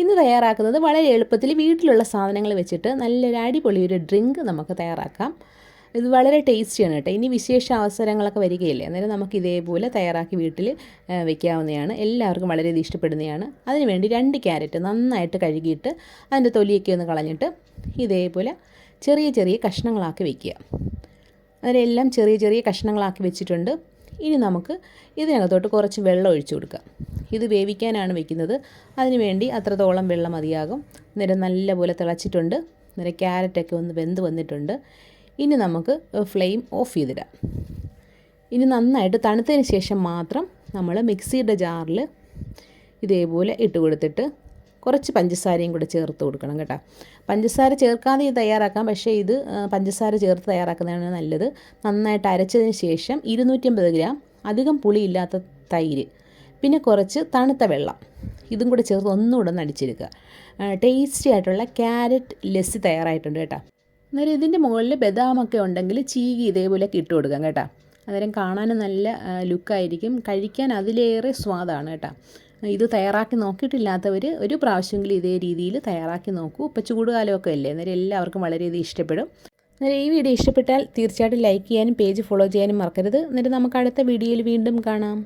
ഇന്ന് തയ്യാറാക്കുന്നത് വളരെ എളുപ്പത്തിൽ വീട്ടിലുള്ള സാധനങ്ങൾ വെച്ചിട്ട് നല്ലൊരു അടിപൊളി ഒരു ഡ്രിങ്ക് നമുക്ക് തയ്യാറാക്കാം. ഇത് വളരെ ടേസ്റ്റിയാണ് കേട്ടോ. ഇനി വിശേഷ അവസരങ്ങളൊക്കെ വരികയില്ലേ? അന്നേരം നമുക്ക് ഇതേപോലെ തയ്യാറാക്കി വീട്ടിൽ വെക്കാവുന്നതാണ്. എല്ലാവർക്കും വളരെയധികം ഇഷ്ടപ്പെടുന്നതാണ്. അതിനുവേണ്ടി രണ്ട് ക്യാരറ്റ് നന്നായിട്ട് കഴുകിയിട്ട് അതിന്റെ തൊലിയൊക്കെ ഒന്ന് കളഞ്ഞിട്ട് ഇതേപോലെ ചെറിയ ചെറിയ കഷ്ണങ്ങളാക്കി വെക്കുക. അതിലെല്ലാം ചെറിയ ചെറിയ കഷ്ണങ്ങളാക്കി വെച്ചിട്ടുണ്ട്. ഇനി നമുക്ക് ഇതിനകത്തോട്ട് കുറച്ച് വെള്ളം ഒഴിച്ചു കൊടുക്കാം. ഇത് വേവിക്കാനാണ് വെക്കുന്നത്. അതിനുവേണ്ടി അത്രത്തോളം വെള്ളം മതിയാകും. അന്നേരം നല്ലപോലെ തിളച്ചിട്ടുണ്ട്. അന്നേരം ക്യാരറ്റൊക്കെ ഒന്ന് വെന്ത് വന്നിട്ടുണ്ട്. ഇനി നമുക്ക് ഫ്ലെയിം ഓഫ് ചെയ്തിടാം. ഇനി നന്നായിട്ട് തണുത്തതിന് ശേഷം മാത്രം നമ്മൾ മിക്സിയുടെ ജാറിൽ ഇതേപോലെ ഇട്ട് കൊടുത്തിട്ട് കുറച്ച് പഞ്ചസാരയും കൂടെ ചേർത്ത് കൊടുക്കണം കേട്ടോ. പഞ്ചസാര ചേർക്കാതെ ഇത് തയ്യാറാക്കാം. പക്ഷേ ഇത് പഞ്ചസാര ചേർത്ത് തയ്യാറാക്കുന്നതാണ് നല്ലത്. നന്നായിട്ട് അരച്ചതിന് ശേഷം ഇരുന്നൂറ്റമ്പത് ഗ്രാം അധികം പുളിയില്ലാത്ത തൈര് പിന്നെ കുറച്ച് തണുത്ത വെള്ളം. ഇതും കൂടെ ചേർത്ത് ഒന്നുകൂടെ ഒന്ന് അടിച്ചെടുക്കുക ടേസ്റ്റി ആയിട്ടുള്ള ക്യാരറ്റ് ലസ്സി തയ്യാറായിട്ടുണ്ട് കേട്ടോ. അന്നേരം ഇതിന്റെ മുകളിൽ ബദാമൊക്കെ ഉണ്ടെങ്കിൽ ചീകി ഇതേപോലെ ഇട്ട് കൊടുക്കാം കേട്ടോ. അന്നേരം കാണാനും നല്ല ലുക്കായിരിക്കും കഴിക്കാൻ അതിലേറെ സ്വാദാണ് കേട്ടോ. ഇത് തയ്യാറാക്കി നോക്കിയിട്ടില്ലാത്തവർ ഒരു പ്രാവശ്യമെങ്കിലും ഇതേ രീതിയിൽ തയ്യാറാക്കി നോക്കൂ. ഇപ്പം ചൂടുകാലമൊക്കെ അല്ലേ? അന്നേരം എല്ലാവർക്കും വളരെയധികം ഇഷ്ടപ്പെടും. അന്നേരം ഈ വീഡിയോ ഇഷ്ടപ്പെട്ടാൽ തീർച്ചയായിട്ടും ലൈക്ക് ചെയ്യാനും പേജ് ഫോളോ ചെയ്യാനും മറക്കരുത്. എന്നിട്ട് നമുക്ക് അടുത്ത വീഡിയോയിൽ വീണ്ടും കാണാം.